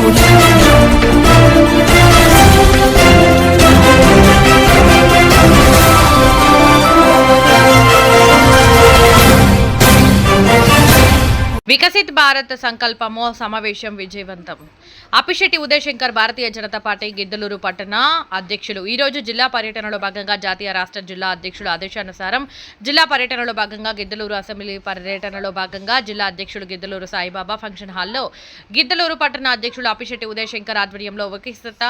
Saúde. Viksit Bharat సంకల్పము సమావేశం విజయవంతం. అప్పిశెట్టి ఉదయశంకర్ భారతీయ జనతా పార్టీ గిద్దలూరు పట్టణ అధ్యక్షులు. ఈరోజు జిల్లా పర్యటనలో భాగంగా జాతీయ రాష్ట్ర జిల్లా అధ్యక్షుల ఆదేశానుసారం జిల్లా పర్యటనలో భాగంగా గిద్దలూరు అసెంబ్లీ పర్యటనలో భాగంగా జిల్లా అధ్యక్షుడు గిద్దలూరు సాయిబాబా ఫంక్షన్ హాల్లో గిద్దలూరు పట్టణ అధ్యక్షులు అప్పిశెట్టి ఉదయశంకర్ ఆధ్వర్యంలో వికసిత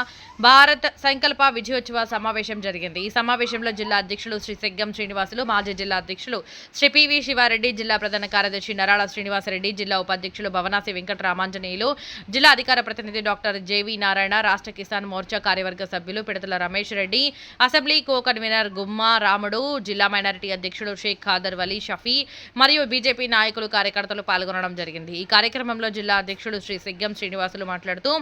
భారత్ సంకల్ప విజయోత్సవ సమావేశం జరిగింది. ఈ సమావేశంలో జిల్లా అధ్యక్షులు శ్రీ సెగ్గం శ్రీనివాసులు మాజీ జిల్లా అధ్యక్షులు శ్రీ పివి శివారెడ్డి జిల్లా ప్రధాన కార్యదర్శి నరాళ శ్రీనివాసరెడ్డి జిల్లా ఉపాధ్యక్షులు భవనాసి వెంకట రామాంజనేయులు జిల్లా అధికార ప్రతినిధి డాక్టర్ జేవి నారాయణ రాష్ట్ర కిసాన్ మోర్చా కార్యవర్గ సభ్యులు Pidathala Ramesh Reddy assembly co convener Gumma Ramudu జిల్లా మైనారిటీ అధ్యక్షుడు షేక్ ఖాదర్ వలీ షఫీ మరియు బీజేపీ నాయకులు కార్యకర్తలు పాల్గొనడం జరిగింది. ఈ కార్యక్రమంలో జిల్లా అధ్యక్షుడు శ్రీ సిగ్గం శ్రీనివాసులు మాట్లాడుతూ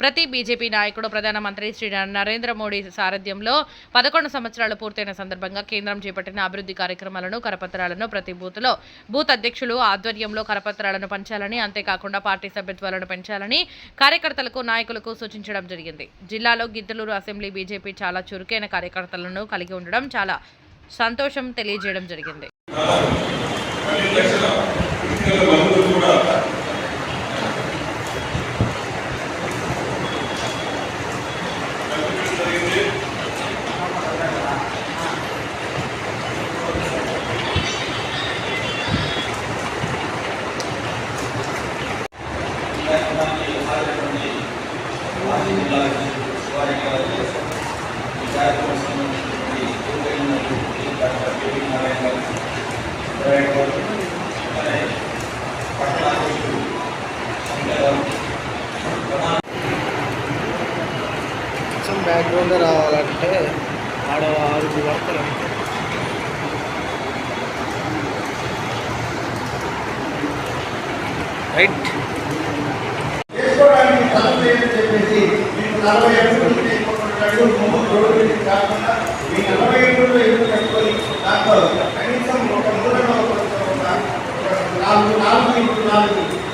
ప్రతి బీజేపీ నాయకుడు ప్రధానమంత్రి శ్రీ నరేంద్ర మోడీ సారథ్యంలో పదకొండు సంవత్సరాలు పూర్తయిన సందర్భంగా కేంద్రం చేపట్టిన అభివృద్ధి కార్యక్రమాలను కరపత్రాలను ప్రతి బూత్లో బూత్ అధ్యక్షులు ఆధ్వర్యంలో కరపత్రాలను పంచాలని అంతేకాకుండా పార్టీ సభ్యత్వాలను పెంచాలని కార్యకర్తలకు నాయకులకు సూచించడం జరిగింది. జిల్లాలో గిద్దలూరు అసెంబ్లీ బీజేపీ చాలా చురుకైన కార్యకర్తలను కలిగి ఉండడం చాలా సంతోషం తెలియజేయడం జరిగింది. కొంచెం బ్యాక్గ్రౌండ్ రావాలంటే ఆడ ఆరు వర్కలు రైట్ చేసుకోవడానికి స్థలం లేదని చెప్పేసి మీకు నలభై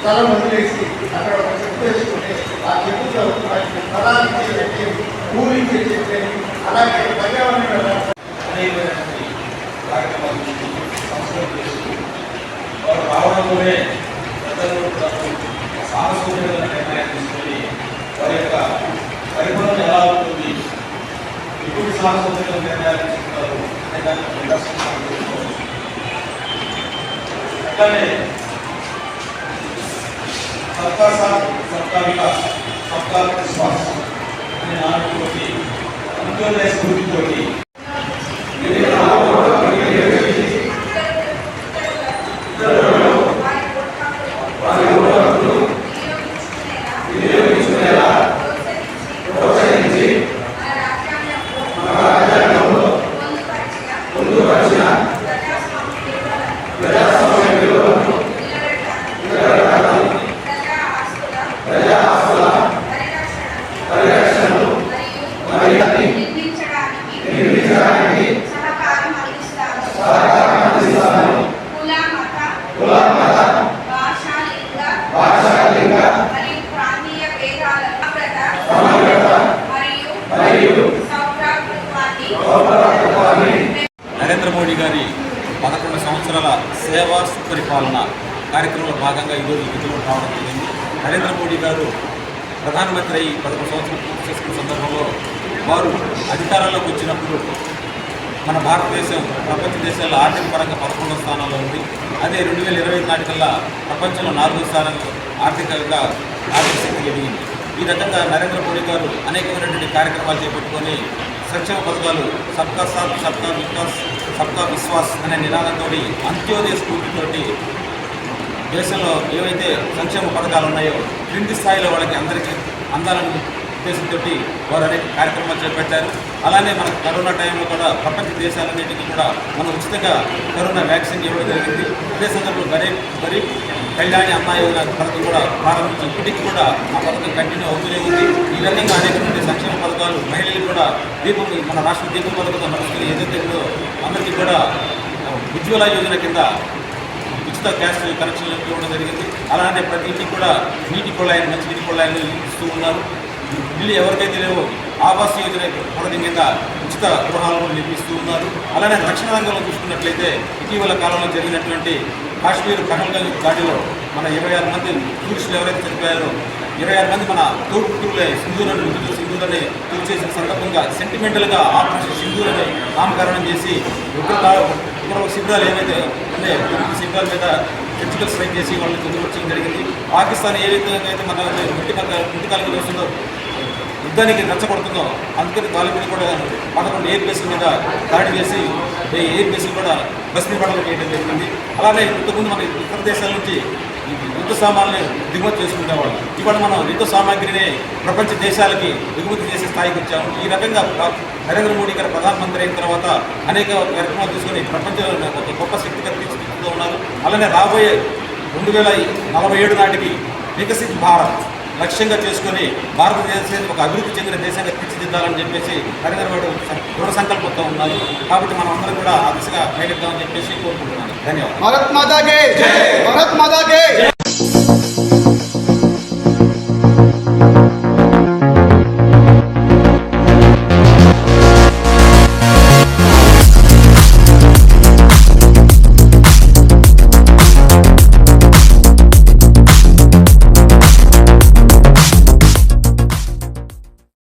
చాలా స్థలం వదిలేసి అక్కడ ఒక చెప్పు వేసుకుంటే ఆ చెట్టుతో వాటికి ఫలానికి చెప్పి పూరించి చెప్పేది అలాగే పర్యావరణ అనేకమైనటువంటి కార్యక్రమాలు సంస్కరణ చేస్తూ వారు రావడంలోనే ప్రజలు కూడా సాహసోపేతమైన తీసుకొని వారి యొక్క పరిపాలన ఎలా ఉంటుంది? ఎటువంటి సాహసోపేత నిర్ణయాలు తీసుకుంటారు? అనే దానికి నిదర్శనం అట్లానే చూసుకోవచ్చు. అట్లానే సబ్కా సాత్ సబ్కా వికాస్ సబ్కా విశ్వాస్ అనే నాలుగుతోటి అంత్యోదయ స్ఫూర్తితోటి నిర్మించడానికి పదకొండు సంవత్సరాల సేవా సుపరిపాలన కార్యక్రమంలో భాగంగా ఈరోజు విధులు రావడం జరిగింది. నరేంద్ర మోడీ గారు ప్రధానమంత్రి అయి పదకొండు సంవత్సరాలు పూర్తి చేసుకున్న సందర్భంలో వారు అధికారంలోకి వచ్చినప్పుడు మన భారతదేశం ప్రపంచ దేశాల్లో ఆర్థిక పరంగా పదకొండవ స్థానంలో ఉంది. అదే రెండు వేల ఇరవై ఐదు నాటికల్లా ప్రపంచంలో నాలుగో స్థానంలో ఆర్థికంగా ఆర్థిక శక్తి ఎదిగింది. ఈ రకంగా నరేంద్ర మోడీ గారు అనేకమైనటువంటి కార్యక్రమాలు చేపట్టుకొని సంక్షేమ పథకాలు సబ్కా సాత్ సబ్కా వికాస్ సబ్కా విశ్వాస్ అనే నినాదంతో అంత్యోదయ స్ఫూర్తితోటి దేశంలో ఏవైతే సంక్షేమ పథకాలు ఉన్నాయో క్రింది స్థాయిలో వాళ్ళకి అందరికీ అందాలని ఉద్దేశంతో వారు అనేక కార్యక్రమాలు చేపట్టారు. అలానే మన కరోనా టైంలో కూడా ప్రపంచ దేశాలన్నింటికీ కూడా మనం ఉచితంగా కరోనా వ్యాక్సిన్ ఇవ్వడం జరిగింది. అదే సందర్భంలో గరీబ్ గరీబ్ కళ్యాణి అమ్మాయి యోజన పథకం కూడా ప్రారంభించి ఇప్పటికి కూడా ఆ పథకం కంటిన్యూ అవుతూనే ఉంది. ఈ రకంగా అనేకటువంటి సంక్షేమ పథకాలు మహిళలు కూడా దీపం మన రాష్ట్ర దీపం పథకంతో నడుస్తుంది ఏదైతే ఉందో అందరికీ కూడా ఉజ్వల యోజన కింద ఉచిత గ్యాస్ కనెక్షన్లు ఇవ్వడం జరిగింది. అలానే ప్రతి ఇంటికి కూడా నీటి కుళాయిలు మంచి నీటి కుళాయిలు ఇస్తూ ఉన్నారు. ఇల్లు ఎవరికైతే లేవో ఆవాస్ యోజన పథకం కింద ఉచిత గృహాలను నిర్మిస్తూ ఉన్నారు. అలానే రక్షణ రంగంలో చూసుకున్నట్లయితే ఇటీవల కాలంలో జరిగినటువంటి కాశ్మీర్ పహల్గల్ దాడిలో మన ఇరవై ఆరు మంది టూరిస్టులు ఎవరైతే చనిపోయారో ఇరవై ఆరు మంది మన తోడుపుట్టులే సింధూరని మృతులు సింధూరని గుర్తు చేసిన సందర్భంగా సెంటిమెంటల్గా ఆపరేషన్ సింధూరని నామకరణం చేసి ఉగ్రత ఉగ్ర శిబిరాలు ఏవైతే ఉన్నాయో శిబిరాల మీద సర్జికల్ స్ట్రైక్ చేసి వాళ్ళని తొలగించడం జరిగింది. పాకిస్తాన్ ఏ విధంగా అయితే మన ఇంటి ఇంటి కాలంలో వస్తుందో యుద్ధానికి నచ్చబడుతుందో అందుకని వాళ్ళ కూడా పదకొండు ఎయిర్ బేస్ల మీద దాడి చేసి ఎయిర్ బేస్లు కూడా భస్మీ పడలు చేయడం జరిగింది. అలానే ఇంతకుముందు మన ఇతర దేశాల నుంచి యుద్ధ సామాన్లు దిగుమతి చేసుకునేవాళ్ళు. ఇవాళ మనం యుద్ధ సామాగ్రిని ప్రపంచ దేశాలకి దిగుమతి చేసే స్థాయికి వచ్చాము. ఈ రకంగా నరేంద్ర మోడీ గారు ప్రధానమంత్రి అయిన తర్వాత అనేక కార్యక్రమాలు తీసుకొని ప్రపంచంలో గొప్ప శక్తిగా తీసుకుంటూ ఉన్నారు. అలానే రాబోయే రెండు వేల నలభై ఏడు నాటికి వికసిత్ భారత్. లక్ష్యంగా చేసుకొని భారతదేశాన్ని ఒక అభివృద్ధి చెందిన దేశంగా తీర్చిదిద్దాలని చెప్పేసి నరేంద్ర మోడీ దృఢ సంకల్పంతో ఉన్నారు. కాబట్టి మనం అందరం కూడా ఆ దిశగా ప్రయత్నిద్దామని చెప్పేసి కోరుకుంటున్నాను. ధన్యవాదాలు.